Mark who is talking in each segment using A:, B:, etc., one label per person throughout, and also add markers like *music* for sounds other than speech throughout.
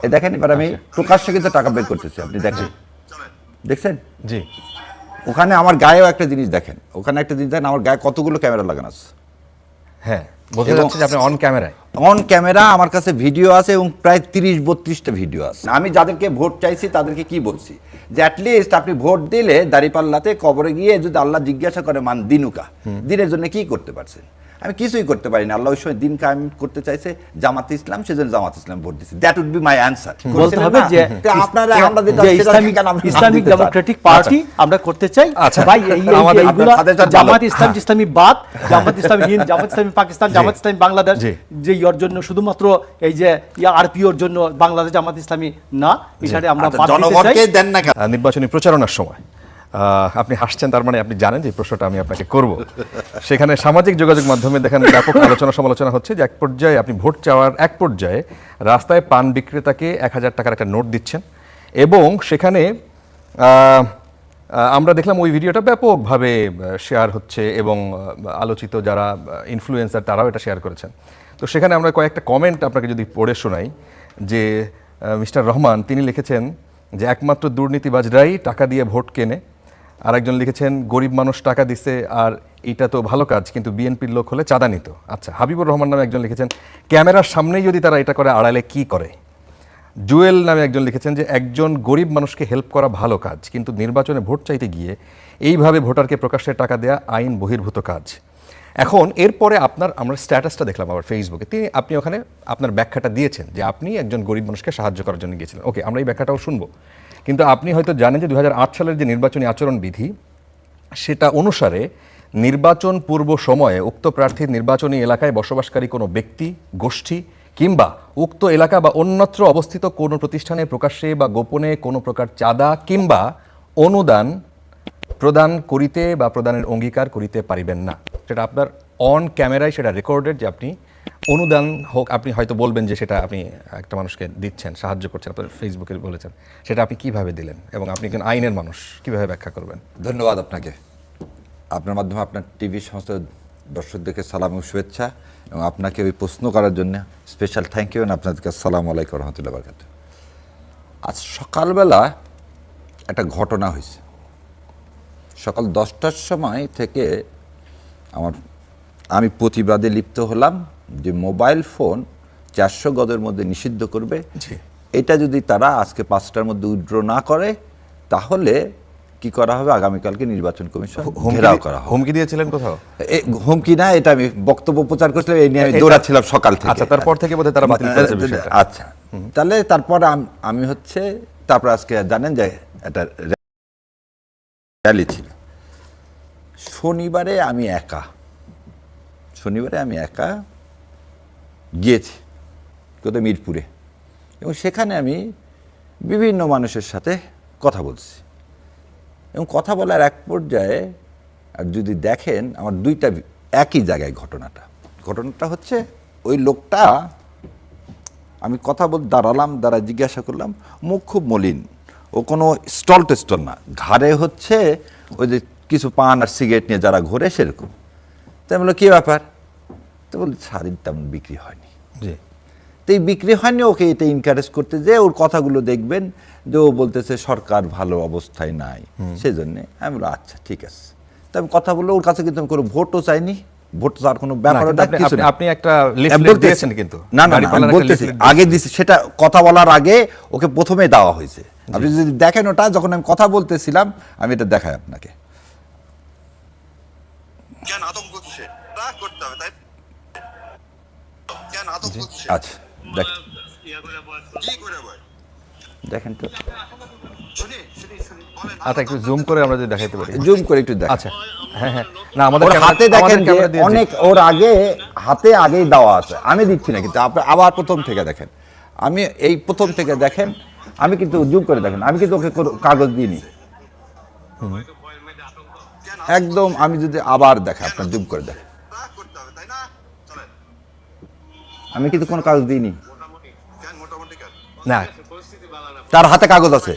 A: দেখেন এবার আমি প্রকাশ্যে কিন্তু টাকা বের করতেছি আপনি দেখেন। দেখছেন?
B: জি।
A: ওখানে আমার গায়েও একটা জিনিস দেখেন। ওখানে একটা জিনিস দেখেন আমার গায়ে কতগুলো ক্যামেরা লাগানো আছে।
B: হ্যাঁ বোঝা যাচ্ছে আপনি অন ক্যামেরায়
A: অন ক্যামেরা আমার কাছে ভিডিও আছে এবং প্রায় তিরিশ বত্রিশটা ভিডিও আছে। আমি যাদেরকে ভোট চাইছি তাদেরকে কি বলছি? যে অ্যাটলিস্ট আপনি ভোট দিলে দাঁড়িপাল্লাতে কবরে গিয়ে যদি আল্লাহ জিজ্ঞাসা করে মান দিনুকা? দিনের জন্য কি করতে পারছেন? আমি কিছুই করতে পারিনি। আল্লাহ ওই সময় দিন কায়েম করতে চাইছে জামাত ইসলাম সেজন্য জামাত ইসলাম ভোট দিচ্ছে that would be my answer
C: বলতে হবে যে
A: আপনারা আমরা যেটা
C: ইসলামিক ডেমোক্রেটিক পার্টি আমরা করতে চাই।
B: আচ্ছা।
C: ভাই জামাত ইসলাম। ইসলামী বাদ জামাত ইসলামী হিন্দ *laughs* জামাত ইসলামী পাকিস্তান জামাত ইসলামী বাংলাদেশ যে ইয়োর জন্য শুধুমাত্র এই যে আরপিওর জন্য বাংলাদেশ জামাত ইসলামী না এখানে আমরা
A: আচ্ছা, জনগণকে দেন না
B: নির্বাচনী প্রচারণার সময়। আপনি হাসছেন, তার মানে আপনি জানেন যে প্রশ্নটা আমি আপনাকে করব। সেখানে সামাজিক যোগাযোগ মাধ্যমে দেখেন ব্যাপক আলোচনা সমালোচনা হচ্ছে যে এক পর্যায়ে আপনি ভোট চাওয়ার এক পর্যায়ে রাস্তায় পান বিক্রেতাকে এক হাজার টাকার একটা নোট দিচ্ছেন এবং সেখানে আমরা দেখলাম ওই ভিডিওটা ব্যাপকভাবে শেয়ার হচ্ছে এবং আলোচিত যারা ইনফ্লুয়েন্সার তারাও এটা শেয়ার করেছেন। তো সেখানে আমরা কয়েকটা কমেন্ট আপনাকে যদি পড়ে শোনাই যে মিস্টার রহমান, তিনি লিখেছেন যে, একমাত্র দুর্নীতিবাজরাই টাকা দিয়ে ভোট কেনে আরেকজন লিখেছেন, গরিব মানুষ টাকা দিছে আর এটা তো ভালো কাজ, কিন্তু বিএনপির লোক হলে চাঁদা নিত। আচ্ছা হাবিবুর রহমান নামে একজন লিখেছেন, ক্যামেরার সামনেই যদি তারা এটা করে, আড়ালে কি করে? জুয়েল নামে একজন লিখেছেন যে, একজন গরিব মানুষকে হেল্প করা ভালো কাজ, কিন্তু নির্বাচনে ভোট চাইতে গিয়ে এইভাবে ভোটারকে প্রকাশ্যে টাকা দেওয়া আইন বহির্ভূত কাজ। এখন এরপরে আপনার, আমরা স্ট্যাটাসটা দেখলাম আবার ফেসবুকে তিনি, আপনি ওখানে আপনার ব্যাখ্যাটা দিয়েছেন যে, আপনি একজন গরিব মানুষকে সাহায্য করার জন্য গিয়েছিলেন। ওকে, আমরা এই ব্যাখ্যাটাও শুনব। কিন্তু আপনি হয়তো জানেন যে দু হাজার আট সালের যে নির্বাচনী আচরণ বিধি সেটা অনুসারে নির্বাচন পূর্ব সময়ে উক্ত প্রার্থীর নির্বাচনী এলাকায় বসবাসকারী কোনো ব্যক্তি, গোষ্ঠী কিংবা উক্ত এলাকা বা অন্যত্র অবস্থিত কোনো প্রতিষ্ঠানে প্রকাশ্যে বা গোপনে কোনো প্রকার চাঁদা কিংবা অনুদান প্রদান করিতে বা প্রদানের অঙ্গীকার করিতে পারিবেন না। সেটা আপনার অন ক্যামেরায় সেটা রেকর্ডেড যে আপনি অনুদান হোক, আপনি হয়তো বলবেন যে সেটা আপনি একটা মানুষকে দিচ্ছেন, সাহায্য করছেন, আপনার ফেসবুকে বলেছেন। সেটা আপনি কীভাবে দিলেন? এবং আপনি একজন আইনের মানুষ, কীভাবে ব্যাখ্যা করবেন?
A: ধন্যবাদ আপনাকে। আপনার মাধ্যমে আপনার টিভি সমস্ত দর্শকদেরকে সালাম ও শুভেচ্ছা, এবং আপনাকে ওই প্রশ্ন করার জন্য স্পেশাল থ্যাংক ইউ আপনাদেরকে সালাম আলাইকুম রহমতুল্লাহ বরকাত আজ সকালবেলা একটা ঘটনা হয়েছে। সকাল দশটার সময় থেকে আমার, আমি প্রতিবাদে লিপ্ত হলাম। যে মোবাইল ফোন চারশো গদের মধ্যে নিষিদ্ধ করবে এটা যদি তারা আজকে পাঁচটার মধ্যে উইথড্র না করে তাহলে কি করা হবে? আগামীকালকে নির্বাচন কমিশন ঘেরাও করা হবে।
B: হুমকি দিয়েছিলেন কোথাও?
A: হুমকি না এটা আমি বক্তব্য প্রচার করছিলাম এই নিয়ে আমি দৌড়াচ্ছিলাম সকাল থেকে।
B: আচ্ছা, তারপর থেকে বোধহয় তারা বাতিল করেছে
A: আচ্ছা তাহলে তারপর আমি হচ্ছে তারপর আজকে জানেন যে একটা র্যালি ছিল। শনিবারে আমি একা। শনিবারে আমি একা গিয়েছি কোথাও মিরপুরে এবং সেখানে আমি বিভিন্ন মানুষের সাথে কথা বলছি। এবং কথা বলার এক পর্যায়ে আর যদি দেখেন, আমার দুইটা একই জায়গায় ঘটনাটা। ঘটনাটা হচ্ছে, ওই লোকটা, আমি কথা বল, দাঁড়ালাম দাঁড়া জিজ্ঞাসা করলাম, মুখ খুব মলিন। ও কোনো স্টল টেস্টল না। ঘাড়ে হচ্ছে ওই যে কিছু পান আর সিগারেট নিয়ে যারা ঘোরে সেরকম। তাই বলল কী ব্যাপার? তো বল শাড়ির তেমন বিক্রি হয়নি।
B: জি।
A: তো এই বিক্রি হয়নি ওকে এটা ইনকারেজ করতে যে ওর কথাগুলো দেখবেন যে ও বলতেছে সরকার ভালো অবস্থায় নাই। সেই জন্যে আমি বললাম আচ্ছা ঠিক আছে। তো আমি কথা বলল ওর কাছে কিন্তু আমি কোনো ভোটও চাইনি। ভোট চাওয়ার কোনো ব্যাপার
B: আপনি- একটা
A: আমি
B: দিয়েছেন কিন্তু।
A: না না, বলতেছি আগে দিছি সেটা কথা বলার আগে ওকে প্রথমে দেওয়া হয়েছে। আপনি যদি দেখেন ওটা যখন আমি কথা বলতেছিলাম আমি এটা দেখাই আপনাকে।
D: জ্ঞান আতঙ্ক কিসে রাগ করতে হবে তাই কিসে
A: আচ্ছা দেখ। দেখেন তো।
D: শুনি শুনি শুনি। বলেন
B: আচ্ছা একটু জুম করে আমরা যদি দেখাইতে পারি।
A: জুম করে একটু দেখ।
B: আচ্ছা। হ্যাঁ হ্যাঁ। না আমাদের
A: হাতে দেখেন
B: জি।
A: অনেক ওর আগে হাতে আগেই দেওয়া আছে। আমি দিচ্ছি না কিন্তু আপনি আবার প্রথম থেকে দেখেন। আমি এই প্রথম থেকে দেখেন আমি কিন্তু জুম করে দেখেন। আমি কিন্তু ওকে কোনো কাগজ দিইনি। একদম আমি যদি আবার দেখাই আপনার জুম করে দেখেন
D: রাগ করতে হবে তাই না চলেন
A: আমি কিন্তু কোনো কাগজ দিইনি।
B: না
A: তার হাতে কাগজ আছে।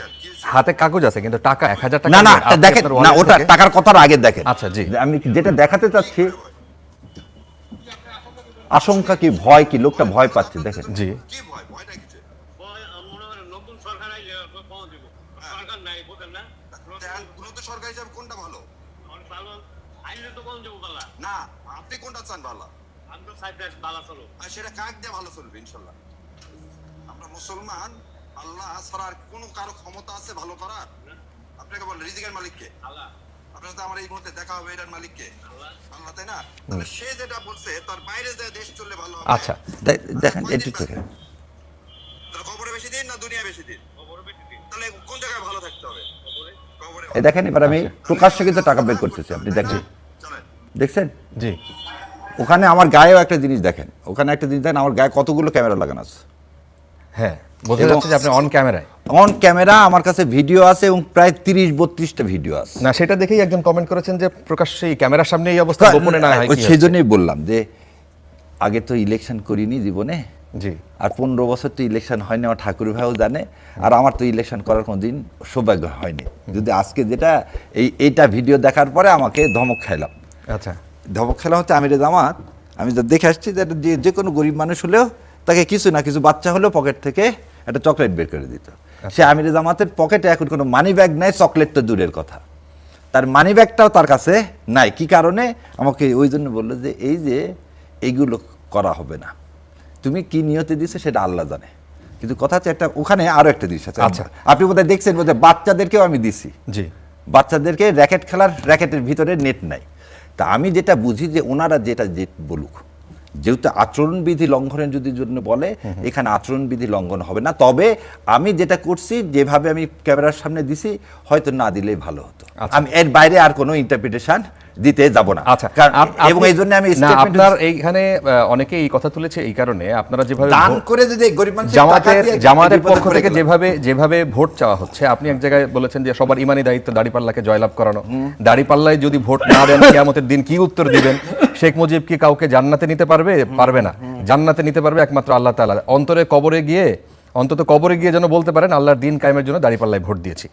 B: হাতে কাগজ আছে কিন্তু টাকা এক হাজার টাকা
A: না না দেখেন না ওটা টাকার কথার আগে দেখেন।
B: আচ্ছা, জি।
A: আমি যেটা দেখাতে চাচ্ছি আশঙ্কা কি ভয় কি লোকটা ভয় পাচ্ছে দেখেন।
B: জি।
D: কি ভয় ভয়টা কিসে
E: নতুন সরকার আইলে কখন দিব সরকার নাই বোঝেন না
D: দেখেন, নতুন সরকার হিসাবে কোনটা ভালো?
E: অনেক ভালো আইলে তো কখন দেবো বালা
D: না আপনি কোনটা চান ভালো আর সেটা কাক দিয়ে ভালো চলবে ইনশাল্লাহ? আমরা মুসলমান আল্লাহ ছাড়া আর কোনো কারও ক্ষমতা আছে ভালো করার? আপনাকে বলেন রিজিকের মালিককে? আপনার সাথে আমার এই মুহূর্তে দেখা হবে এটার মালিককে।
E: আল্লাহ।
D: আল্লাহ তাই না? তাহলে সে যেটা বলছে তার বাইরে যে দেশ চললে ভালো হবে।
B: আচ্ছা
A: দেখেন এটি থেকে।
D: কবরে বেশি দিন না দুনিয়া বেশি দিন?
E: খবর বেশি দিন।
D: তাহলে কোন জায়গায় ভালো থাকতে হবে? কবরে?
A: দেখেন এবার আমি প্রকাশ্যে কিন্তু টাকা বের করতেছি আপনি দেখছেন দেখছেন?
B: জি।
A: ওখানে আমার গায়েও একটা জিনিস দেখেন। ওখানে একটা জিনিস দেখেন আমার গায়ে কতগুলো ক্যামেরা লাগানো আছে।
B: হ্যাঁ বোঝা যাচ্ছে যে আপনি অন ক্যামেরায়
A: অন ক্যামেরা আমার কাছে ভিডিও আছে এবং প্রায় তিরিশ বত্রিশটা ভিডিও আছে।
B: না সেটা দেখেই একজন কমেন্ট করেছেন যে প্রকাশ্যে এই ক্যামেরার সামনে এই অবস্থা গোপনে না হয়
A: সেই জন্যই বললাম যে আগে তো ইলেকশন করিনি জীবনে।
B: জি।
A: আর পনেরো বছর তো ইলেকশন হয়নি আমার ঠাকুর ভাইও জানে। আর আমার তো ইলেকশন করার কোনো দিন সৌভাগ্য হয়নি। যদি আজকে যেটা এই এইটা ভিডিও দেখার পরে আমাকে ধমক খাইলাম।
B: আচ্ছা।
A: ধমক খেলা হচ্ছে আমিরে জামাত। আমি যা দেখে আসছি যে যে যে কোনো গরিব মানুষ হলেও তাকে কিছু না কিছু বাচ্চা হলেও পকেট থেকে একটা চকলেট বের করে দিত। সে আমিরে জামাতের পকেটে এখন কোনো মানি ব্যাগ নাই চকলেট তো দূরের কথা। তার মানি ব্যাগটাও তার কাছে নাই। কি কারণে? আমাকে ওই জন্য বলল যে এই যে এইগুলো করা হবে না। তুমি কি নিয়তে দিছো সেটা আল্লাহ জানে। কিন্তু কথা হচ্ছে একটা ওখানে আরও একটা জিনিস আছে।
B: আচ্ছা।
A: আপনি বোধহয় দেখছেন বোধহয় বাচ্চাদেরকেও আমি দিছি।
B: জি।
A: বাচ্চাদেরকে র্যাকেট খেলার র্যাকেটের ভিতরে নেট নাই। তা আমি যেটা বুঝি যে ওনারা যেটা যে বলুক যেহেতু আচরণবিধি লঙ্ঘনের যদি জন্য বলে এখানে আচরণবিধি লঙ্ঘন হবে না তবে আমি যেটা করছি যেভাবে আমি ক্যামেরার সামনে দিছি হয়তো না দিলেই ভালো হতো
B: আচ্ছা।
A: আমি এর বাইরে আর কোনো ইন্টারপ্রিটেশন দিতে যাব না।
B: আচ্ছা
A: এবং এই জন্য আমি
B: আপনার এইখানে অনেকে এই কথা তুলেছে এই কারণে। আপনারা যেভাবে
A: দান করে যদি গরিব
B: জামাতের
A: দিয়ে
B: জামাতের পক্ষ থেকে যেভাবে যেভাবে ভোট চাওয়া হচ্ছে আপনি এক জায়গায় বলেছেন যে সবার ইমানি দায়িত্ব দাড়িপাল্লাকে জয়লাভ করানো। দাড়িপাল্লায় যদি ভোট না দেন কিয়ামতের দিন কি উত্তর দিবেন? শেখ মুজিব কি কাউকে জান্নাতে নিতে পারবে? পারবে না। জান্নাতে নিতে পারবে একমাত্র আল্লাহ তাআলা। অন্তরে কবরে গিয়ে অন্তত কবরে গিয়ে যেন বলতে পারেন আল্লাহর দিন কায়েমের জন্য দাড়িপাল্লায় ভোট দিয়েছি।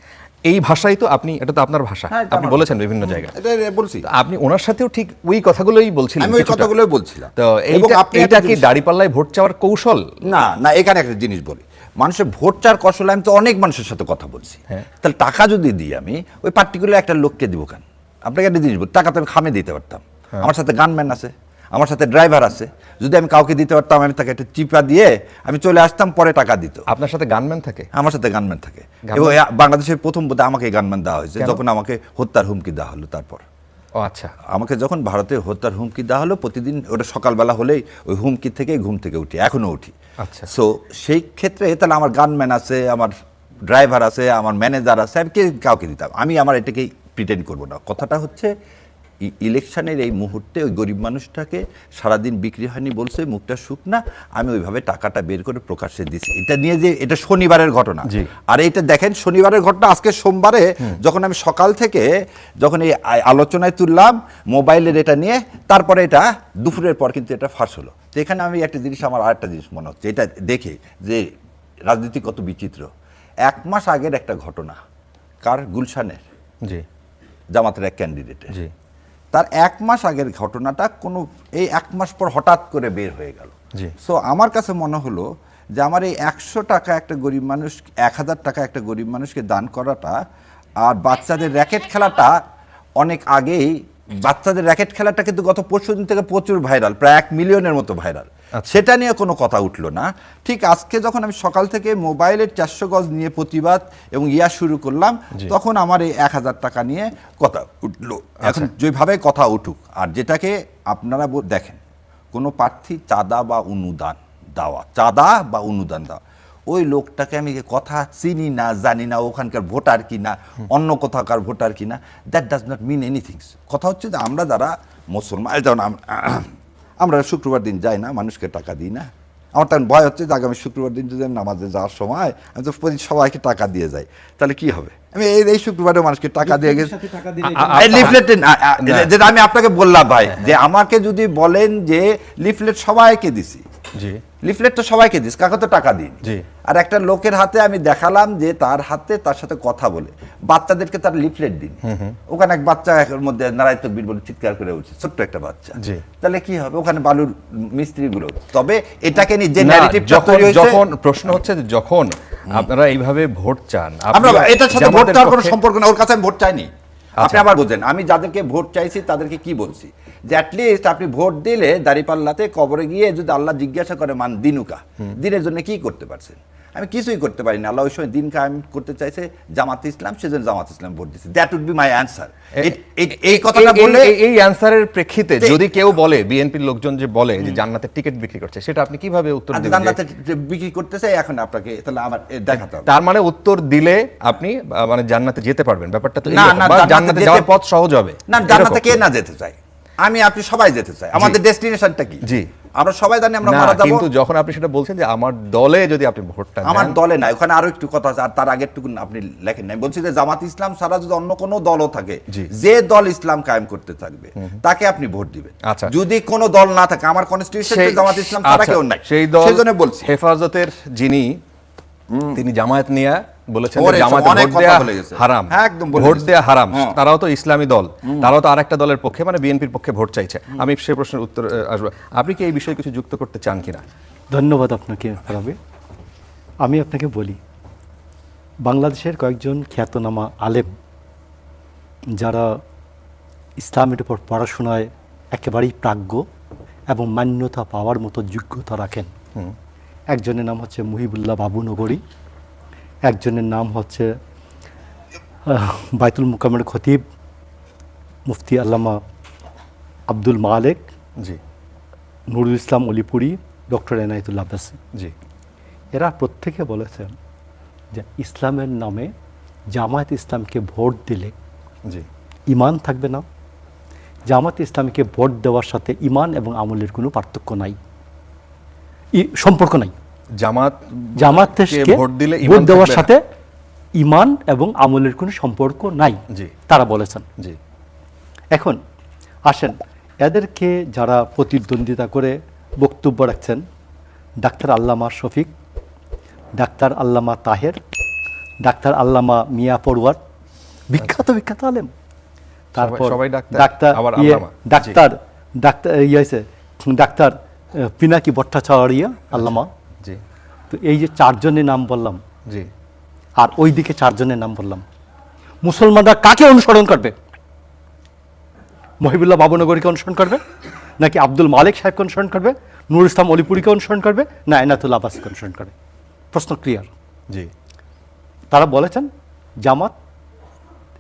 B: এই ভাষাই তো আপনি এটা তো আপনার ভাষা।
A: হ্যাঁ,
B: আপনি বলেছেন বিভিন্ন জায়গায়।
A: বলছি।
B: আপনি ওনার সাথেও ঠিক ওই কথাগুলোই বলছিলেন
A: আমি ওই। কথাগুলোই বলছিলাম।
B: তো এইটা এটা কি দাড়িপাল্লায় ভোট চাওয়ার কৌশল?
A: না না এখানে একটা জিনিস বলি। মানুষের ভোট চার কৌশল আমি তো অনেক মানুষের সাথে কথা বলছি।
B: হ্যাঁ।
A: তাহলে টাকা যদি দিই আমি ওই পার্টিকুলার একটা লোককে দিব কেন? আপনাকে একটা জিনিস বলি টাকা তো আমি খামে দিতে পারতাম।
B: হ্যাঁ।
A: আমার সাথে গানম্যান আছে। আমার সাথে ড্রাইভার আছে। যদি আমি কাউকে দিতে পারতাম আমি তাকে একটা চিপা দিয়ে আমি চলে আসতাম পরে টাকা দিত।
B: আপনার সাথে গানম্যান থাকে?
A: আমার সাথে গানম্যান থাকে? এবং এ- বাংলাদেশের প্রথম বোধ আমাকে গানম্যান দেওয়া হয়েছে
B: কেন?
A: যখন আমাকে হত্যার হুমকি দেওয়া হলো তারপর।
B: ও আচ্ছা।
A: আমাকে যখন ভারতে হত্যার হুমকি দেওয়া হলো প্রতিদিন ওটা সকালবেলা হলেই ওই হুমকি থেকে ঘুম থেকে উঠি এখনও উঠি।
B: আচ্ছা।
A: সো সেই ক্ষেত্রে তাহলে আমার গানম্যান আছে আমার ড্রাইভার আছে আমার ম্যানেজার আছে আমি কে কাউকে দিতাম? আমি আমার এটাকেই প্রিটেন্ড করব না। কথাটা হচ্ছে ইলেকশনের এই মুহূর্তে ওই গরিব মানুষটাকে সারাদিন বিক্রি হয়নি বলছে মুখটা শুক না আমি ওইভাবে টাকাটা বের করে প্রকাশ্যে দিছি। এটা নিয়ে যে এটা শনিবারের ঘটনা। আর এইটা দেখেন শনিবারের ঘটনা আজকে সোমবারে যখন আমি সকাল থেকে যখন এই আলোচনায় তুললাম মোবাইলের এটা নিয়ে তারপরে এটা দুপুরের পর কিন্তু এটা ফাঁস হলো। তো এখানে আমি একটা জিনিস আমার আরেকটা জিনিস মনে হচ্ছে এটা দেখে যে রাজনীতি কত বিচিত্র। এক মাস আগের একটা ঘটনা কার? গুলশানের।
B: জি।
A: জামাতের এক ক্যান্ডিডেটের।
B: জি।
A: তার এক মাস আগের ঘটনাটা কোনো এই এক মাস পর হঠাৎ করে বের হয়ে গেল। সো আমার কাছে মনে হলো যে আমার এই একশো টাকা একটা গরিব মানুষ এক হাজার টাকা একটা গরিব মানুষকে দান করাটা আর বাচ্চাদের র্যাকেট খেলাটা অনেক আগেই বাচ্চাদের র্যাকেট খেলাটা কিন্তু গত পরশু দিন থেকে প্রচুর ভাইরাল প্রায় এক মিলিয়নের মতো ভাইরাল সেটা নিয়ে কোনো কথা উঠল না। ঠিক আজকে যখন আমি সকাল থেকে মোবাইলের চারশো গজ নিয়ে প্রতিবাদ এবং ইয়া শুরু করলাম তখন আমার এই এক হাজার টাকা নিয়ে কথা উঠল। এখন যেভাবে কথা উঠুক আর যেটাকে আপনারা দেখেন কোনো প্রার্থী চাঁদা বা অনুদান দেওয়া চাঁদা বা অনুদান দেওয়া ওই লোকটাকে আমি কথা চিনি না জানি না ওখানকার ভোটার কিনা অন্য কোথাকার ভোটার কিনা that does not mean anythings কথা হচ্ছে যে আমরা যারা মুসলমান যেমন আমরা শুক্রবার দিন যাই না মানুষকে টাকা দিই না। আমার তখন ভয় হচ্ছে যে আগামী শুক্রবার দিন যদি আমি নামাজে যাওয়ার সময় আমি তো প্রতি সবাইকে টাকা দিয়ে যাই তাহলে কি হবে? আমি এই এই শুক্রবারে মানুষকে টাকা দিয়ে গেছি। লিফলেট। যেটা আমি আপনাকে বললাম ভাই যে আমাকে যদি বলেন যে লিফলেট সবাইকে দিছি
B: জি।
A: লিফলেট তো সবাইকে দিস কাকে তো টাকা দিই?
B: জি।
A: আর একটা লোকের হাতে আমি দেখালাম যে তার হাতে তার সাথে কথা বলে। বাচ্চাদেরকে তার লিফলেট দিন। ওখানে এক বাচ্চা এর মধ্যে নারায় তকবির বলে চিৎকার করে উঠছে ছোট্ট একটা বাচ্চা।
B: জি।
A: তাহলে কি হবে? ওখানে বালুর মিস্ত্রিগুলো। তবে এটাকে নিয়ে যে
B: না,
A: ন্যারেটিভটা
B: যখন যখন প্রশ্ন হচ্ছে যখন আপনারা এইভাবে ভোট চান
A: আমরা এটার সাথে ভোট দেওয়ার কোনো সম্পর্ক না ওর কাছে আমি ভোট চাইনি। আপনি
B: আচ্ছা।
A: আবার বোঝেন আমি যাদেরকে ভোট চাইছি তাদেরকে কি বলছি? যে অ্যাটলিস্ট আপনি ভোট দিলে দাঁড়িপাল্লাতে কবরে গিয়ে যদি আল্লাহ জিজ্ঞাসা করে মান দিনুকা? দিনের জন্য কি করতে পারছেন? আমি কিছুই করতে পারি না। আল্লাহ ওই সময় দিন কায়েম করতে চাইছে জামাত ইসলাম সেজন্য জামাত ইসলাম ভোট দিচ্ছে that would be my answer এই কথাটা বললে
B: এই- অ্যান্সারের প্রেক্ষিতে যদি কেউ বলে বিএনপির লোকজন যে বলে যে জান্নাতের টিকিট বিক্রি করছে সেটা আপনি কীভাবে উত্তর
A: আর
B: দেবেন যে-
A: জান্নাতে যে বিক্রি করতেছে এখন আপনাকে তাহলে আমার দেখাতে হবে।
B: তার মানে উত্তর দিলে আপনি মানে জান্নাতে যেতে পারবেন। ব্যাপারটা তো
A: না, না, জান্নাতে
B: যাওয়ার পথ সহজ হবে।
A: না জান্নাতে কে না যেতে চাই আমি আপনি সবাই যেতে চাই। আমাদের ডেস্টিনেশনটা কি?
B: জি।
A: আমরা সবাই জানি আমরা মারা যাব।
B: কিন্তু যখন আপনি সেটা বলছেন যে আমার দলে যদি আপনি ভোটটা
A: আমার দলে নাই ওখানে আরও একটু কথা আছে আর তার আগে একটু আপনি লেখেন নাই। বলছি যে জামাত ইসলাম ছাড়া যদি অন্য কোনো দলও থাকে যে দল ইসলাম কায়েম করতে থাকবে তাকে আপনি ভোট দিবেন।
B: আচ্ছা।
A: যদি কোনো দল না থাকে আমার কনস্টিটিউশন জামাত ইসলাম ছাড়া
B: আচ্ছা,
A: কেউ নাই।
B: সেই দল
A: সেই জন্য বলছি।
B: হেফাজতের যিনি তিনি জামায়াত নিয়ে বলেছেন যে
A: অনেক
B: ভোট
A: কথা
B: দেয়া। হারাম।
A: হ্যাঁ, একদম
B: ভোট। দেয়া হারাম।
A: হ্যাঁ।
B: তারাও তো ইসলামী দল। তারাও তো আরেকটা দলের পক্ষে মানে বিএনপির পক্ষে ভোট চাইছে। আমি সেই প্রশ্নের উত্তর আসব। আপনি কি এই বিষয়ে কিছু যুক্ত করতে চান কিনা?
C: ধন্যবাদ আপনাকে রবি আমি আপনাকে বলি বাংলাদেশের কয়েকজন খ্যাতনামা আলেম যারা ইসলামের উপর পড়াশোনায় একেবারেই প্রাজ্ঞ এবং মান্যতা পাওয়ার মতো যোগ্যতা রাখেন। একজনের নাম হচ্ছে মুহিবুল্লাহ বাবু নগরী। একজনের নাম হচ্ছে বাইতুল মুকামের খতিব মুফতি আল্লামা আব্দুল মালেক
B: জি।
C: নুরুল ইসলাম অলিপুরি ডক্টর এনায়তুল্লাহ আব্বাসী।
B: জি।
C: এরা প্রত্যেকে বলেছেন যে ইসলামের নামে জামায়াত ইসলামকে ভোট দিলে
B: জি।
C: ইমান থাকবে না। জামাত ইসলামকে ভোট দেওয়ার সাথে ইমান এবং আমলের কোনো পার্থক্য নাই। ই- সম্পর্ক নাই।
B: জামাত
C: জামাত
B: ভোট দিলে
C: ভোট দেওয়ার। সাথে ইমান এবং আমলের কোনো সম্পর্ক নাই তারা বলেছেন।
B: জি।
C: এখন আসেন এদেরকে যারা প্রতিদ্বন্দ্বিতা করে বক্তব্য রাখছেন ডাক্তার আল্লামা শফিক ডাক্তার আল্লামা তাহের ডাক্তার আল্লামা মিয়া পড়ুয়ার বিখ্যাত বিখ্যাত আলেম। তারপর
B: ডাক্তার,
C: ডাক্তার ইয়ে, ডাক্তার ডাক্তার ইয়ে ডাক্তার পিনাকি ভট্টাচার্য আল্লামা।
B: জি।
C: তো এই যে চারজনের নাম বললাম
B: জি।
C: আর ওই দিকে চারজনের নাম বললাম মুসলমানরা কাকে অনুসরণ করবে? মহিবুল্লাহ বাবুনগরীকে অনুসরণ করবে? নাকি আব্দুল মালিক সাহেবকে অনুসরণ করবে? নুর ইসলাম অলিপুরিকে অনুসরণ করবে? না এনাতুল আব্বাসকে অনুসরণ করবে? প্রশ্ন ক্লিয়ার
B: জি।
C: তারা বলেছেন জামাত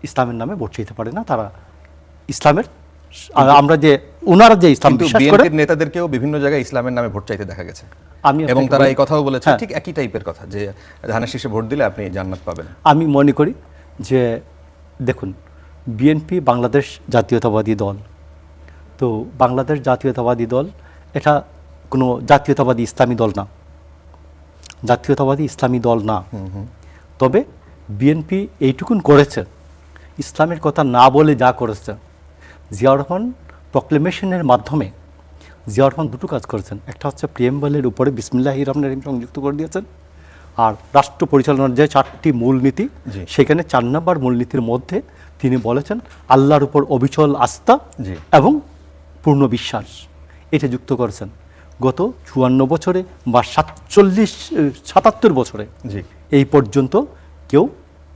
C: ইসলামের নামে ভোট চাইতে পারে না তারা ইসলামের আমরা যে ওনারা যে ইসলাম বিশ্বাস করে
B: নেতাদেরকেও বিভিন্ন জায়গায় ইসলামের নামে ভোট চাইতে দেখা গেছে।
C: আমি
B: এবং তারা এই কথাও বলেছে
C: হ্যাঁ।
B: ঠিক একই টাইপের কথা যে ধানের শীষে ভোট দিলে আপনি জান্নাত পাবেন।
C: আমি মনে করি যে দেখুন বিএনপি বাংলাদেশ জাতীয়তাবাদী দল। তো বাংলাদেশ জাতীয়তাবাদী দল এটা কোনো জাতীয়তাবাদী ইসলামী দল না। জাতীয়তাবাদী ইসলামী দল না। তবে বিএনপি এইটুকুন করেছে। ইসলামের কথা না বলে যা করেছে জিয়াউর রহমান প্রক্লেমেশনের মাধ্যমে জিয়াউর রহমান দুটো কাজ করেছেন। একটা হচ্ছে প্রিয়েম্বলের উপরে বিসমিল্লাহ রহমান রহিম সংযুক্ত করে দিয়েছেন। আর রাষ্ট্র পরিচালনার যে চারটি মূলনীতি। সেখানে চার নম্বর মূলনীতির মধ্যে তিনি বলেছেন আল্লাহর উপর অবিচল আস্থা। এবং পূর্ণ বিশ্বাস। এটা যুক্ত করেছেন। গত চুয়ান্ন বছরে বা সাতচল্লিশ সাতাত্তর বছরে
B: জি।
C: এই পর্যন্ত কেউ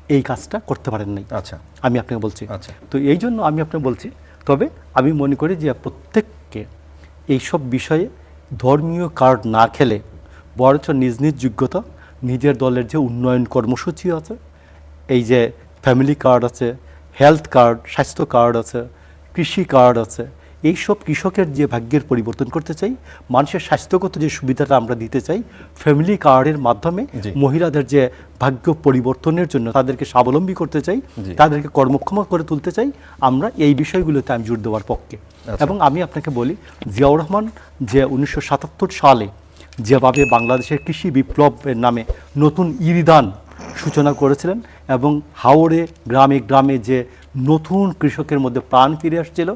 C: এই কাজটা করতে পারেন নাই
B: আচ্ছা।
C: আমি আপনাকে বলছি।
B: আচ্ছা।
C: তো এই জন্য আমি আপনাকে বলছি তবে আমি মনে করি যে প্রত্যেককে এইসব বিষয়ে ধর্মীয় কার্ড না খেলে, বরঞ্চ নিজ নিজ যোগ্যতা, নিজের দলের যে উন্নয়ন কর্মসূচি আছে, এই যে ফ্যামিলি কার্ড আছে হেলথ কার্ড স্বাস্থ্য কার্ড আছে, কৃষি কার্ড আছে এইসব কৃষকের যে ভাগ্যের পরিবর্তন করতে চাই মানুষের স্বাস্থ্যগত যে সুবিধাটা আমরা দিতে চাই ফ্যামিলি কার্ডের মাধ্যমে মহিলাদের যে ভাগ্য পরিবর্তনের জন্য তাদেরকে স্বাবলম্বী করতে চাই তাদেরকে কর্মক্ষম করে তুলতে চাই আমরা এই বিষয়গুলোতে আমি জোর দেওয়ার পক্ষে।
B: আচ্ছা।
C: এবং আমি আপনাকে বলি জিয়াউর রহমান যে উনিশশো সাতাত্তর সালে যেভাবে বাংলাদেশের কৃষি বিপ্লবের নামে নতুন ইরিদান সূচনা করেছিলেন এবং হাওড়ে গ্রামে গ্রামে যে নতুন কৃষকের মধ্যে প্রাণ ফিরে আসছিল।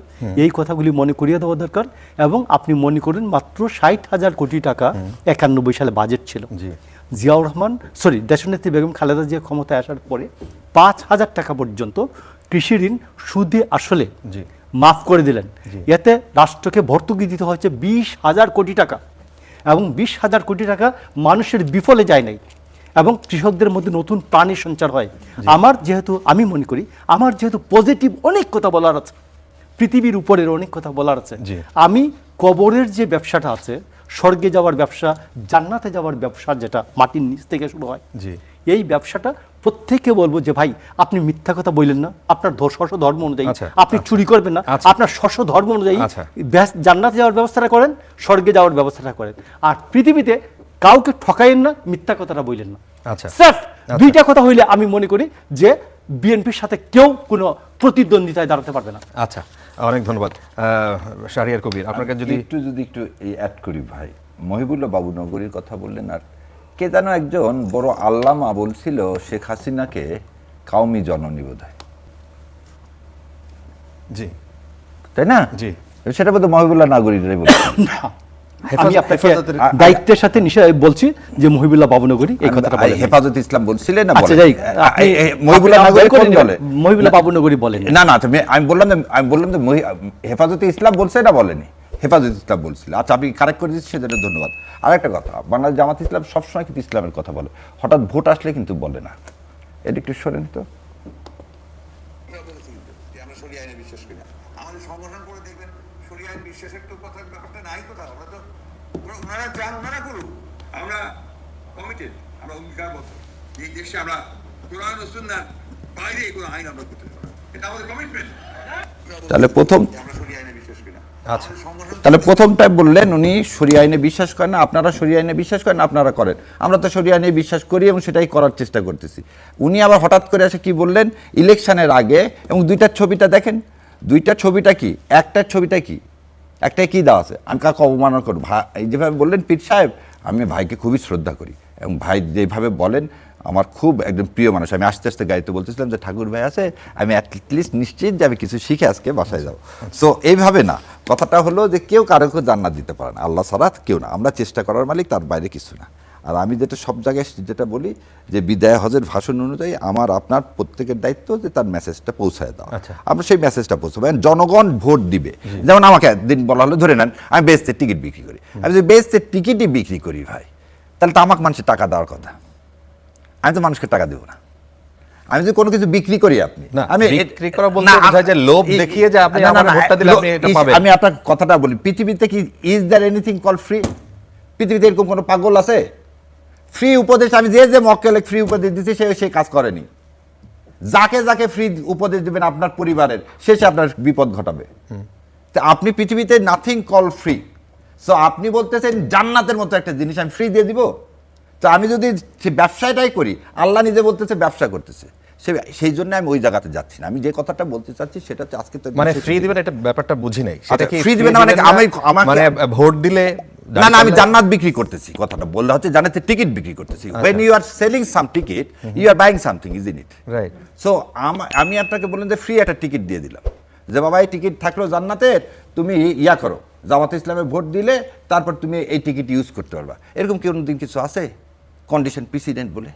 C: এই কথাগুলি মনে করিয়ে দেওয়া দরকার এবং আপনি মনে করেন মাত্র ষাট হাজার কোটি টাকা একানব্বই সালে বাজেট ছিল। জিয়াউর রহমান সরি দেশনেত্রী বেগম খালেদা জিয়া ক্ষমতায় আসার পরে পাঁচ হাজার টাকা পর্যন্ত কৃষি ঋণ সুদে আসলে মাফ করে দিলেন। এতে রাষ্ট্রকে ভর্তুকি দিতে হচ্ছে বিশ হাজার কোটি টাকা এবং বিশ হাজার কোটি টাকা মানুষের বিফলে যায় নাই। এবং কৃষকদের মধ্যে নতুন প্রাণী সঞ্চার হয়। আমার যেহেতু আমি মনে করি আমার যেহেতু পজিটিভ অনেক কথা বলার আছে। পৃথিবীর উপরের অনেক কথা বলার আছে। আমি কবরের যে ব্যবসাটা আছে স্বর্গে যাওয়ার ব্যবসা জান্নাতে যাওয়ার ব্যবসা যেটা মাটির নিচ থেকে শুরু হয়। এই ব্যবসাটা প্রত্যেককে বলব যে ভাই আপনি মিথ্যা কথা বললেন না। আপনার শস্য ধর্ম অনুযায়ী
B: আচ্ছা,
C: আপনি চুরি করবেন না।
B: আচ্ছা।
C: আপনার শস্য ধর্ম অনুযায়ী
B: আচ্ছা।
C: জান্নাতে যাওয়ার ব্যবস্থাটা করেন স্বর্গে যাওয়ার ব্যবস্থাটা করেন। আর পৃথিবীতে কাউকে ঠকাইন না মিথ্যা কথাটা বললেন না।
B: আচ্ছা।
C: স্যাফ দুইটা কথা হইলে আমি মনে করি যে বিএনপির সাথে কেউ কোনো প্রতিদ্বন্দ্বিতায় দাঁড়াতে পারবে না।
B: আচ্ছা অনেক ধন্যবাদ। শাহরিয়ার কবির আপনাকে যদি
A: একটু যদি একটু এই অ্যাড করি ভাই মহিবুল্লাহ বাবু নগরীর কথা বললেন আর কে যেন একজন বড় আল্লামা বলছিল শেখ হাসিনাকে কাউমি জননী বোধহয়।
B: জি।
A: তাই না?
B: জি।
A: সেটা বোধহয় মহিবুল্লাহ নাগরীরাই বলছেন। *laughs*
C: দায়িত্বের সাথে বলছি যে মহিবুল্লাহ বাবুনগরী এই কথাটা বলেন
A: হেফাজত ইসলাম বলছিলেন না
C: আচ্ছা যাই
A: মহিবুল্লাহ নাগরী কোন দলে?
C: মহিবুল্লাহ বাবুনগরী বলেন
A: না না তুমি আমি বললাম যে আমি বললাম যে হেফাজতে ইসলাম বলছে না বলেনি? হেফাজত ইসলাম বলছিল। আচ্ছা আপনি কারেক্ট করে দিচ্ছি সেজন্য ধন্যবাদ। আরেকটা কথা বাংলাদেশ জামাত ইসলাম সবসময় কিন্তু ইসলামের কথা বলে। হঠাৎ ভোট আসলে কিন্তু বলে না। এটা একটু শোনেন তো
D: আমরা বলেছি কিন্তু যে আমরা সরিয়ে আইনে বিশ্বাস করি না আমাদের সংগঠন করে দেখবেন সরিয়ে আইন বিশ্বাসের তো কথা ব্যাপারটা নাই কোথাও আমরা তো ওরা- ওনারা চান ওনারা করুক আমরা কমিটেড আমরা অঙ্গীকারবদ্ধ। এই দেশে আমরা কোরআন ও সুন্নার বাইরে কোনো আইন আমরা করতে পারব এটা আমাদের কমিটমেন্ট
A: তাহলে প্রথম-
D: আমরা সরিয়ে আইনে বিশ্বাস করি না।
B: আচ্ছা।
A: তাহলে প্রথমটাই বললেন উনি সরি আইনে বিশ্বাস করেন না আপনারা সরি আইনে বিশ্বাস করেন আপনারা করেন। আমরা তো সরি আইনে বিশ্বাস করি এবং সেটাই করার চেষ্টা করতেছি। উনি আবার হঠাৎ করে এসে কি বললেন? ইলেকশনের আগে এবং দুইটার ছবিটা দেখেন। দুইটা ছবিটা কি? একটার ছবিটা কি? একটাই কী দেওয়া আছে? আমি কাকে অবমাননা করব ভাই যেভাবে বললেন পীর সাহেব, আমি ভাইকে খুবই শ্রদ্ধা করি এবং ভাই যেভাবে বলেন, আমার খুব একদম প্রিয় মানুষ। আমি আস্তে আস্তে গাড়িতে বলতেছিলাম যে, ঠাকুর ভাই আছে, আমি অ্যাটলিস্ট নিশ্চিত যে আমি কিছু শিখে আজকে বাসায় যাব। সো এইভাবে না। কথাটা হলো যে, কেউ কারোকে জান্নাত দিতে পারে না। আল্লাহ সারাত কেউ না। আমরা চেষ্টা করার মালিক, তার বাইরে কিছু না। আর আমি যেটা সব জায়গায় যেটা বলি যে বিদায় হজের ভাষণ অনুযায়ী আমার আপনার প্রত্যেকের দায়িত্ব যে তার মেসেজটা পৌঁছায় দেওয়া।
B: আচ্ছা।
A: আমরা সেই মেসেজটা পৌঁছাবো। জনগণ ভোট দিবে। যেমন আমাকে একদিন বলা হলো ধরে নেন আমি বেস্টের টিকিট বিক্রি করি। আমি যদি বেস্টের টিকিটই বিক্রি করি ভাই তাহলে তো আমাকে মানুষের টাকা দেওয়ার কথা। আমি তো মানুষকে টাকা দেবো না। আমি যদি কোনো কিছু বিক্রি করি আপনি আমি
B: বিক্রি করা বলতে বোঝায় যে লোভ দেখিয়ে যে আপনি আমার ভোটটা দিলে আপনি এটা পাবেন।
A: আমি আপনার কথাটা বলি পৃথিবীতে কি is there anything call free পৃথিবীতে এরকম কোনো পাগল আছে? ফ্রি উপদেশ, আমি যে যে মক্কেলে ফ্রি উপদেশ দিচ্ছি সে সে কাজ করেনি। যাকে যাকে ফ্রি উপদেশ দেবেন আপনার পরিবারের শেষে আপনার বিপদ ঘটাবে। তো আপনি পৃথিবীতে নাথিং কল ফ্রি সো আপনি বলতেছেন জান্নাতের মতো একটা জিনিস, আমি ফ্রি দিয়ে দিব। তো আমি যদি সে ব্যবসাটাই করি, আল্লাহ নিজে বলতেছে ব্যবসা করতেছে। সে সেই জন্য আমি ওই জায়গাতে যাচ্ছি না। আমি যে কথাটা বলতে চাচ্ছি সেটা হচ্ছে আজকে তো
B: মানে ফ্রি দিবেন এটা ব্যাপারটা বুঝি নাই। সেটা
A: আচ্ছা,
B: কি
A: free দিবেন না মানে আমি- আমাকে-
B: মানে ভোট দিলে
A: না না আমি জান্নাত বিক্রি করতেছি কথাটা বললে হচ্ছে জান্নাতে টিকিট বিক্রি করতেছি। When you are selling some ticket you are buying something is in it
B: Right.
A: So আমি আপনাকে বললাম যে ফ্রি একটা টিকিট দিয়ে দিলাম। যে বাবা এই টিকিট থাকল জান্নাতের তুমি ইয়া করো। জামাত ইসলামে ভোট দিলে তারপর তুমি এই টিকিট ইউজ করতে পারবা। এরকম কি দিন কিছু আছে? কন্ডিশন প্রেসিডেন্ট বলে?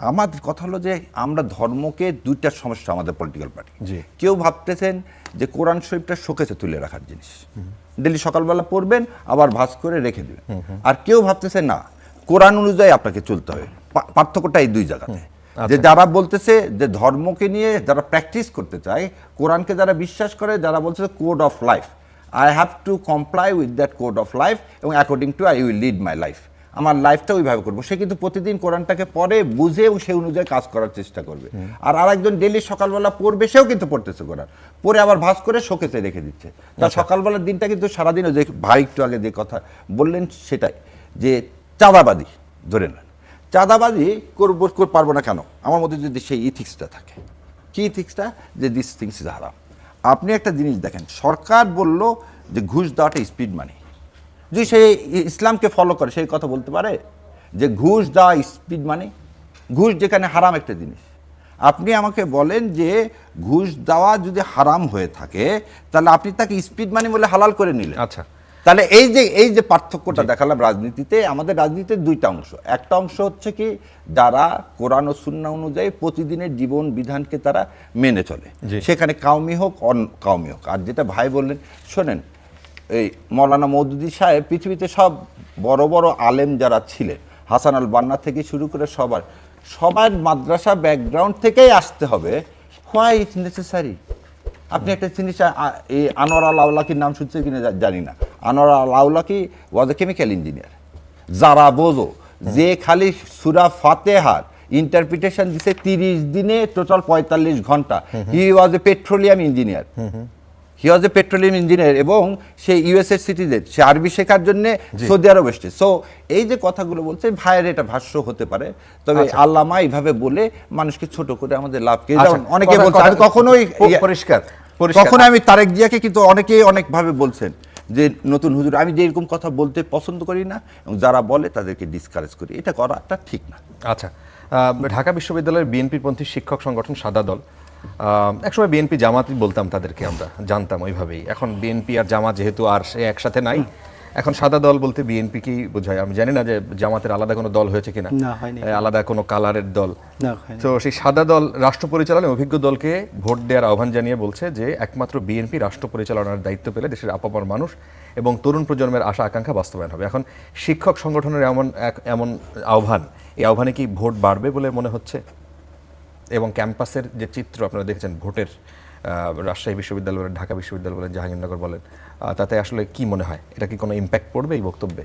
A: আমাদের কথা হলো যে আমরা ধর্মকে দুইটা সমস্যা আমাদের পলিটিক্যাল পার্টি। কেউ ভাবতেছেন যে কোরআন শরীফটা শোকেসে তুলে রাখার জিনিস। ডেলি সকালবেলা পড়বেন আবার ভাস করে রেখে দেবেন। আর কেউ ভাবতেছে না কোরআন অনুযায়ী আপনাকে চলতে হবে। পার্থক্যটা এই দুই জায়গাতে। যে যারা বলতেছে যে ধর্মকে নিয়ে যারা প্র্যাকটিস করতে চায় কোরআনকে যারা বিশ্বাস করে যারা বলছে code of life I have to comply with that code of life এবং according to I will lead my life আমার লাইফটা ওইভাবে করব। সে কিন্তু প্রতিদিন কোরআনটাকে পড়ে বুঝে এবং সেই অনুযায়ী কাজ করার চেষ্টা করবে। আর আরেকজন ডেলি সকালবেলা পড়বে সেও কিন্তু পড়তেছে কোরআন। পরে আবার ভাস করে শোকেতে রেখে দিচ্ছে। তার সকালবেলার দিনটা কিন্তু সারাদিনও যে ভাই একটু আগে যে কথা বললেন সেটাই যে চাঁদাবাদী ধরে নেন। চাঁদাবাজি করব কর- পারব না কেন? আমার মধ্যে যদি সেই ইথিক্সটা থাকে। কি ইথিক্সটা যে দিস থিংস ইজ হারাম আপনি একটা জিনিস দেখেন সরকার বলল যে ঘুষ দেওয়াটা স্পিড মানি যদি সে ইসলামকে ফলো করে সেই কথা বলতে পারে যে ঘুষ দেওয়া স্পিড মানে ঘুষ যেখানে হারাম একটা জিনিস। আপনি আমাকে বলেন যে ঘুষ দেওয়া যদি হারাম হয়ে থাকে তাহলে আপনি তাকে স্পিড মানি বলে হালাল করে নিলেন।
B: আচ্ছা।
A: তাহলে এই যে এই যে পার্থক্যটা দেখালাম রাজনীতিতে আমাদের রাজনীতির দুইটা অংশ। একটা অংশ হচ্ছে কি যারা কোরআন ও সুন্না অনুযায়ী প্রতিদিনের জীবন বিধানকে তারা মেনে চলে। সেখানে কাউমি হোক অন কাউমি হোক। আর যেটা ভাই বললেন শোনেন এই মৌলানা মৌদুদি সাহেব পৃথিবীতে সব বড় বড় আলেম যারা ছিলেন হাসান আল বান্না থেকে শুরু করে সবার সবার মাদ্রাসা ব্যাকগ্রাউন্ড থেকেই আসতে হবে। হোয়াই ইটস নেসেসারি আপনি একটা জিনিস এই আনোয়ার আল আউলাকির নাম শুনছে কিনা জানি না। Anwar al Awlaki was a chemical engineer যারা বোঝো যে খালি সুরা ফাতেহার ইন্টারপ্রিটেশন দিছে তিরিশ দিনে টোটাল পঁয়তাল্লিশ ঘণ্টা। He was a petroleum engineer he was a petroleum engineer এবং সে ইউএসএর সিটিজেন সে আরবি শেখার জন্য সৌদি আরব এসছে। সো এই যে কথাগুলো বলছে ভাইয়ের এটা ভাষ্য হতে পারে। তবে আল্লামা এইভাবে বলে মানুষকে ছোট করে আমাদের লাভকে
B: আচ্ছা,
A: যেমন অনেকে বলছে আমি কখনোই
B: পরিষ্কার।
A: কখনো আমি তারেক জিয়াকে কিন্তু অনেকেই অনেকভাবে বলছেন যে নতুন হুজুর আমি যে এরকম কথা বলতে পছন্দ করি না এবং যারা বলে তাদেরকে ডিসকারেজ করি। এটা করাটা ঠিক না।
B: আচ্ছা আহ, ঢাকা বিশ্ববিদ্যালয়ের বিএনপি পন্থী শিক্ষক সংগঠন সাদা দল একসময় বিএনপি জামাতই বলতাম তাদেরকে আমরা জানতাম ওইভাবেই। এখন বিএনপি আর জামাত যেহেতু আর সে একসাথে নাই এখন সাদা দল বলতে বিএনপিকেই বোঝায়। আমি জানি না যে জামাতের আলাদা কোনো দল হয়েছে কিনা। আলাদা কোনো কালারের দল। তো সেই সাদা দল রাষ্ট্র পরিচালনায় অভিজ্ঞ দলকে ভোট দেওয়ার আহ্বান জানিয়ে বলছে যে একমাত্র বিএনপি রাষ্ট্র পরিচালনার দায়িত্ব পেলে দেশের আপামর মানুষ এবং তরুণ প্রজন্মের আশা আকাঙ্ক্ষা বাস্তবায়ন হবে। এখন শিক্ষক সংগঠনের এমন এক এমন আহ্বান এই আহ্বানে কি ভোট বাড়বে বলে মনে হচ্ছে? এবং ক্যাম্পাসের যে চিত্র আপনারা দেখেছেন ভোটের রাজশাহী বিশ্ববিদ্যালয় বলেন ঢাকা বিশ্ববিদ্যালয় বলেন জাহাঙ্গীরনগর বলেন তাতে আসলে কি মনে হয়? এটা কি কোনো ইম্প্যাক্ট পড়বে এই বক্তব্যে?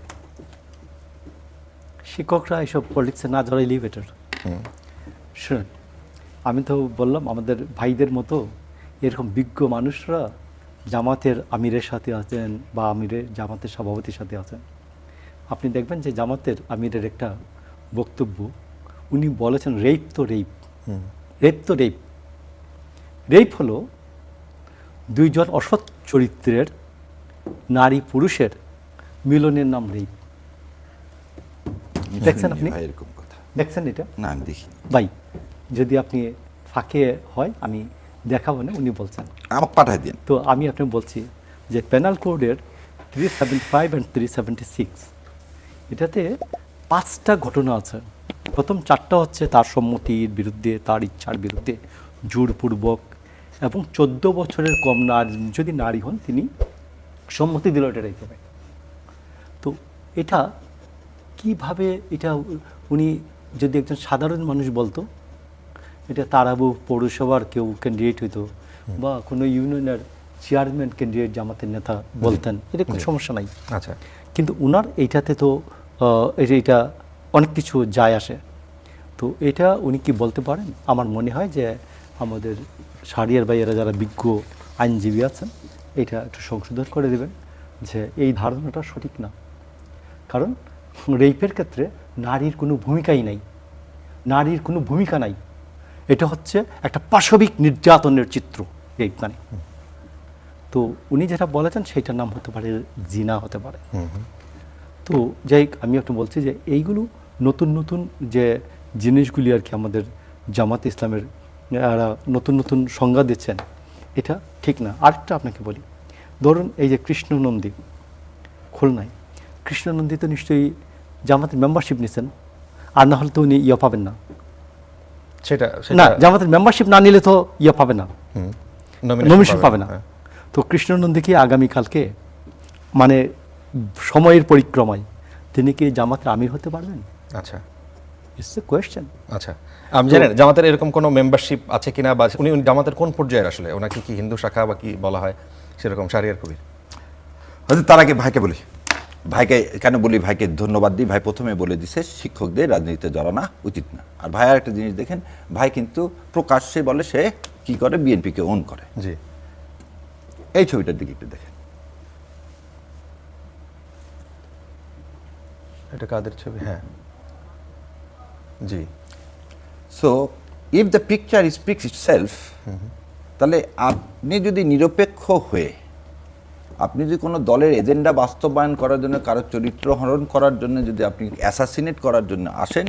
C: শিক্ষকরা এসব পলিটিক্সে না জড়াইলেই বেটার শুনুন আমি তো বললাম আমাদের ভাইদের মতো এরকম বিজ্ঞ মানুষরা জামাতের আমিরের সাথে আছেন বা আমিরের জামাতের সভাপতির সাথে আছেন। আপনি দেখবেন যে জামাতের আমিরের একটা বক্তব্য উনি বলেছেন রেপ তো রেপ রেপ তো রেপ। রেপ হলো দুইজন অসৎ চরিত্রের নারী পুরুষের মিলনের নাম রেপ। *laughs* দেখছেন আপনি?
A: এরকম কথা।
C: দেখছেন এটা?
A: না আমি দেখি
C: ভাই যদি আপনি ফাঁকে হয় আমি দেখাবো না উনি বলছেন।
A: আমাকে পাঠাই দিন।
C: তো আমি আপনি বলছি যে পেনাল কোডের three seventy five and three seventy six এটাতে পাঁচটা ঘটনা আছে। প্রথম চারটা হচ্ছে তার সম্মতির বিরুদ্ধে তার ইচ্ছার বিরুদ্ধে জোরপূর্বক এবং চোদ্দ বছরের কম নারী যদি নারী হন তিনি সম্মতি দিল এটা রেখে। দেয়। তো এটা কীভাবে এটা উনি যদি একজন সাধারণ মানুষ বলতো এটা তারাবু পৌরসভার কেউ ক্যান্ডিডেট হইতো বা কোনো ইউনিয়নের চেয়ারম্যান ক্যান্ডিডেট জামাতের নেতা বলতেন এটা কোনো সমস্যা নাই।
B: আচ্ছা।
C: কিন্তু ওনার এইটাতে তো এটা এটা অনেক কিছু যায় আসে। তো এটা উনি কি বলতে পারেন? আমার মনে হয় যে আমাদের সারিয়ার ভাইয়েরা যারা বিজ্ঞ আইনজীবী আছেন, এটা একটু সংশোধন করে দেবেন যে এই ধারণাটা সঠিক না। কারণ রেপের ক্ষেত্রে নারীর কোনো ভূমিকাই নাই। নারীর কোনো ভূমিকা নাই। এটা হচ্ছে একটা পাশবিক নির্যাতনের চিত্র রেপ মানে। তো উনি যেটা বলেছেন সেটার নাম হতে পারে, জিনা হতে পারে। তো যাই হোক, আমি একটু বলছি যে এইগুলো নতুন নতুন যে জিনিসগুলি আর কি আমাদের জামাত ইসলামের এরা নতুন নতুন সংজ্ঞা দিচ্ছেন এটা ঠিক না। আরেকটা আপনাকে বলি। ধরুন এই যে কৃষ্ণনন্দী খুলনায়। কৃষ্ণনন্দী তো নিশ্চয়ই জামাতের মেম্বারশিপ নিছেন আর না হলে তো উনি ইয়ে পাবেন না।
B: সেটা
C: না জামাতের মেম্বারশিপ না নিলে তো ইয়ে পাবে না। নমিনেশন পাবে না
B: হ্যাঁ।
C: তো কৃষ্ণনন্দীকে আগামীকালকে মানে সময়ের পরিক্রমায়। তিনি কি জামাতের আমির হতে পারবেন?
B: আচ্ছা।
C: ইটস এ কোয়েশ্চেন
B: আচ্ছা। আমি জানেন জামাতের এরকম কোনো মেম্বারশিপ আছে কিনা বা উনি উনি জামাতের কোন পর্যায়ের আসলে? ওনাকে কি হিন্দু শাখা বা কি বলা হয়? সেরকম শারিয়ার কবির।
A: হয়তো তার আগে ভাইকে বলি। ভাইকে কেন বলি? ভাইকে ধন্যবাদ দিই। ভাই প্রথমে বলে দিছে শিক্ষকদের রাজনীতিতে জড়ানো উচিত না। আর ভাই একটা জিনিস দেখেন ভাই কিন্তু প্রকাশ্যে বলে সে কি করে? বিএনপিকে ওন করে।
B: জি।
A: এই ছবিটার দিকে একটু দেখেন।
B: এটা কাদের ছবি? হ্যাঁ। জি।
A: So if the picture speaks itself তাহলে আপনি যদি নিরপেক্ষ হয়ে, আপনি যদি কোনো দলের এজেন্ডা বাস্তবায়ন করার জন্য, কারও চরিত্র হরণ করার জন্য, যদি আপনি অ্যাসাসিনেট করার জন্য আসেন,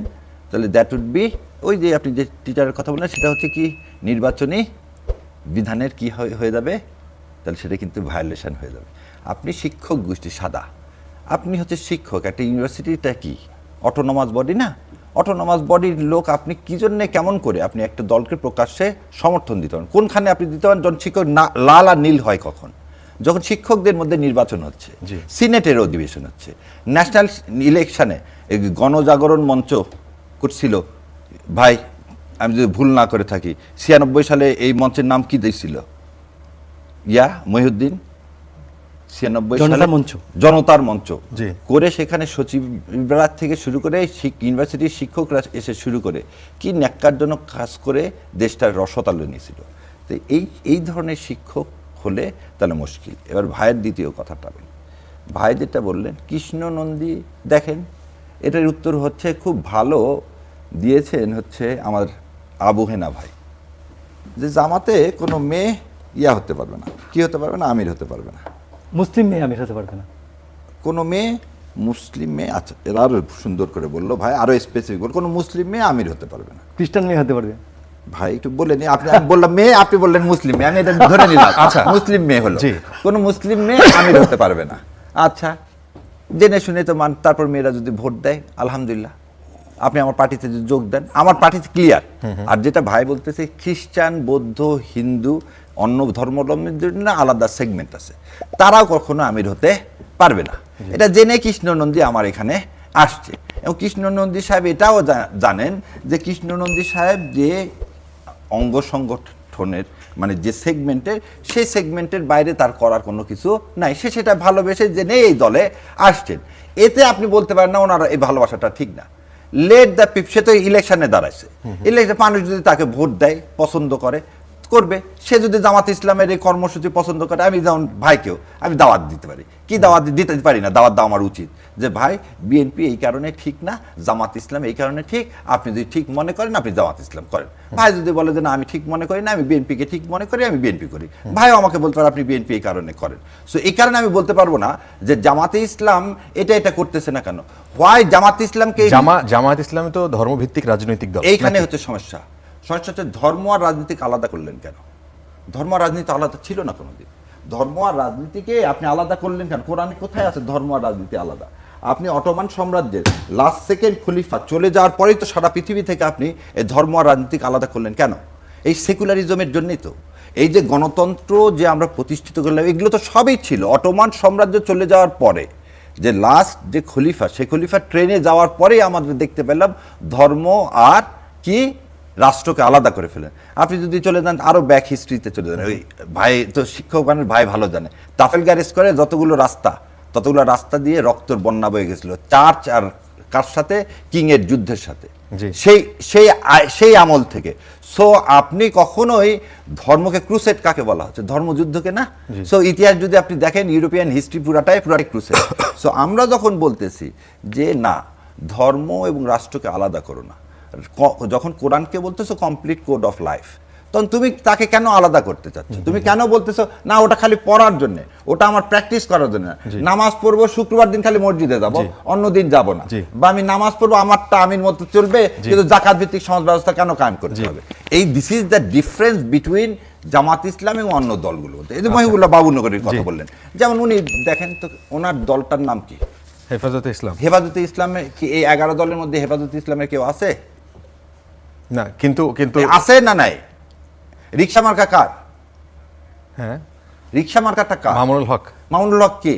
A: তাহলে দ্যাট উড বি ওই যে আপনি যে টিচারের কথা বললেন, সেটা হচ্ছে কি, নির্বাচনী বিধানের কি হয়ে হয়ে যাবে? তাহলে সেটা কিন্তু ভায়োলেশন হয়ে যাবে। আপনি শিক্ষক গোষ্ঠী, সাদা। আপনি হচ্ছে শিক্ষক একটা ইউনিভার্সিটিটা কি? অটোনমাস বডি না? অটোনমাস বডির লোক আপনি কি জন্যে কেমন করে আপনি একটা দলকে প্রকাশ্যে সমর্থন দিতে পারেন? কোনখানে আপনি দিতে পারেন যখন শিক্ষক না লাল আর নীল হয় কখন? যখন শিক্ষকদের মধ্যে নির্বাচন হচ্ছে। সিনেটের অধিবেশন হচ্ছে ন্যাশনাল ইলেকশানে গণজাগরণ মঞ্চ করছিল ভাই আমি যদি ভুল না করে থাকি ছিয়ানব্বই সালে এই মঞ্চের নাম কি দিয়েছিল ইয়া মহিউদ্দিন? ছিয়ানব্বই সালে
C: মঞ্চ।
A: জনতার মঞ্চ করে সেখানে সচিবরা থেকে শুরু করে ইউনিভার্সিটির শিক্ষকরা এসে শুরু করে কি ন্যাক্কারজনক কাজ করে দেশটার রসতালো নিয়েছিল তো এই এই ধরনের শিক্ষক হলে তাহলে মুশকিল। এবার ভাইয়ের দ্বিতীয় কথাটা বলি। ভাই যেটা বললেন কৃষ্ণ নন্দী দেখেন এটার উত্তর হচ্ছে খুব ভালো দিয়েছেন হচ্ছে আমার আবু হেনা ভাই। যে জামাতে কোনো মেয়ে ইয়া হতে পারবে না কি হতে পারবে না আমির হতে পারবে না।
C: মুসলিম মেয়ে আমি হতে পারবে না।
A: কোনো মেয়ে মুসলিম মেয়ে আচ্ছা এরা আরও সুন্দর করে বলল ভাই আরও স্পেসিফিক বল কোনো মুসলিম মেয়ে আমির হতে পারবে না।
C: খ্রিস্টান মেয়ে হতে পারবে।
A: ভাই একটু বলে নি আপনি আমি বললাম মেয়ে আপনি বললেন মুসলিম মেয়ে আমি এটা ধরে নিলাম। আচ্ছা। মুসলিম মেয়ে হলো। কোনো মুসলিম মেয়ে আমির হতে পারবে না। আচ্ছা জেনে শুনে তো মান তারপর মেয়েরা যদি ভোট দেয় আলহামদুলিল্লাহ। আপনি আমার পার্টিতে যদি যোগ দেন আমার পার্টিতে ক্লিয়ার আর যেটা ভাই বলতেছে খ্রিস্টান বৌদ্ধ হিন্দু অন্য ধর্মাবলম্বীদের জন্য আলাদা সেগমেন্ট আছে। তারাও কখনো আমির হতে পারবে না। এটা জেনে কৃষ্ণনন্দী আমার এখানে আসছে। এবং কৃষ্ণনন্দী সাহেব এটাও জানেন যে কৃষ্ণনন্দী সাহেব যে অঙ্গ সংগঠনের মানে যে সেগমেন্টের সেই সেগমেন্টের বাইরে তার করার কোনো কিছু নাই। সে সেটা ভালোবেসে জেনে এই দলে আসছেন। এতে আপনি বলতে পারেন না ওনার এই ভালোবাসাটা ঠিক না। লেট দ্য পিপ সে তো ইলেকশনে দাঁড়াইছে। ইলেকশন মানুষ যদি তাকে ভোট দেয় পছন্দ করে করবে সে যদি জামাত ইসলামের এই কর্মসূচি পছন্দ করে আমি যেমন ভাইকেও আমি দাওয়াত দিতে পারি। কি দাওয়াত দিতে পারি না? দাওয়াত দেওয়া আমার উচিত। যে ভাই বিএনপি এই কারণে ঠিক না জামাত ইসলাম এই কারণে ঠিক আপনি যদি ঠিক মনে করেন আপনি জামাত ইসলাম করেন। ভাই যদি বলে যে না আমি ঠিক মনে করি না আমি বিএনপিকে ঠিক মনে করি আমি বিএনপি করি। ভাইও আমাকে বলতে পারে আপনি বিএনপি এই কারণে করেন। সো এই কারণে আমি বলতে পারব না যে জামাতে ইসলাম এটা এটা করতেছে না কেন? হোয়াই জামাতে ইসলামকে এই-
B: জামা জামায়াত ইসলামী তো ধর্মভিত্তিক রাজনৈতিক দল
A: এইখানে হচ্ছে সমস্যা। হচ্ছে ধর্ম আর রাজনীতিকে আলাদা করলেন কেন? ধর্ম আর রাজনীতি আলাদা ছিল না কোনোদিন? ধর্ম আর রাজনীতিকে আপনি আলাদা করলেন কেন? কোরআনে কোথায় আছে ধর্ম আর রাজনীতি আলাদা? আপনি অটোমান সাম্রাজ্যের লাস্ট সেকেন্ড খলিফা, চলে যাওয়ার পরেই তো সারা পৃথিবী থেকে আপনি এই ধর্ম আর রাজনীতিকে আলাদা করলেন কেন? এই সেকুলারিজমের জন্যই তো। এই যে গণতন্ত্র যে আমরা প্রতিষ্ঠিত করলাম, এগুলো তো সবই ছিল। অটোমান সাম্রাজ্য চলে যাওয়ার পরে, যে লাস্ট যে খলিফা সে খলিফা ট্রেনে যাওয়ার পরেই আমাদের দেখতে পেলাম ধর্ম আর কি রাষ্ট্রকে আলাদা করে ফেলেন আপনি যদি চলে যান আরও ব্যাক হিস্ট্রিতে চলে যান। ওই ভাই তো শিক্ষক ভাই ভালো জানে। তাফেল গ্যারেজ করে যতগুলো রাস্তা ততগুলো রাস্তা দিয়ে রক্তর বন্যা বয়ে গেছিল। চার্চ আর কার সাথে? কিং এর যুদ্ধের সাথে। সেই সেই সেই আমল থেকে। সো আপনি কখনোই ধর্মকে ক্রুসেট কাকে বলা হচ্ছে? ধর্মযুদ্ধকে না? সো ইতিহাস যদি আপনি দেখেন ইউরোপিয়ান হিস্ট্রি পুরাটাই পুরাটাই ক্রুসেট সো আমরা যখন বলতেছি যে না ধর্ম এবং রাষ্ট্রকে আলাদা করো না। যখন কোরআনকে বলতেছো কমপ্লিট কোড অফ লাইফ তখন তুমি তাকে কেন আলাদা করতে চাচ্ছ? তুমি কেন বলতেছো না ওটা খালি পড়ার জন্য ওটা আমার প্র্যাকটিস করার জন্য নামাজ পড়ব শুক্রবার দিন খালি মসজিদে যাব অন্য দিন যাব না। বা আমি নামাজ পড়ব আমারটা আমির মতো চলবে কিন্তু জাকাত ভিত্তিক সমাজ ব্যবস্থা কেন কায়েম করতে হবে? এই this is the difference between Jamaat Islam এবং অন্য দলগুলো এই যে মহিবুল্লাহ বাবুনগরের কথা বললেন। যেমন উনি দেখেন তো ওনার দলটার নাম কি?
B: হেফাজতে ইসলাম।
A: হেফাজতে ইসলামের কি এই এগারো দলের মধ্যে হেফাজতে ইসলামের কেউ আছে?
B: না কিন্তু কিন্তু
A: আছে না নাই? রিক্সা মার্কা কার?
B: হ্যাঁ।
A: রিক্সা মার্কাটা কার?
B: মামুনুল হক।
A: মামুনুল হক কে?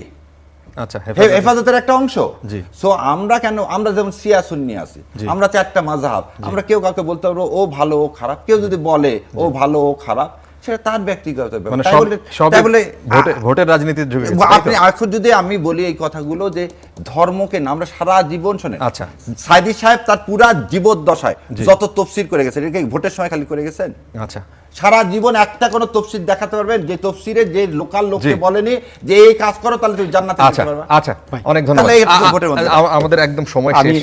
B: আচ্ছা
A: হেফাজতের একটা অংশ?
B: জি।
A: সো আমরা কেন আমরা যেমন সিয়া সুন্নি আছি আমরা চারটা মাঝহাব আমরা কেউ কাউকে বলতে পারব ও ভালো ও খারাপ। কেউ যদি বলে ও ভালো ও খারাপ সেটা তার ব্যক্তিগত
B: মানে ভোটের রাজনীতির যুগে?
A: আপনি এখন যদি আমি বলি এই কথাগুলো যে ধর্মকে না আমরা সারা জীবন
B: আচ্ছা।
A: সাইদি সাহেব তার পুরা জীবদ্দশায় যত তফসির করে গেছেন এটা ভোটের সময় খালি করে গেছেন?
B: আচ্ছা।
A: সারা জীবন একটা কোনো তফসির দেখাতে পারবেন যে তফসিরে যে লোকাল লোককে বলেনি যে এই কাজ করো তাহলে তুমি জান্নাতে
B: আচ্ছা আচ্ছা। অনেক ধন্যবাদ। আমাদের একদম সময় শেষ।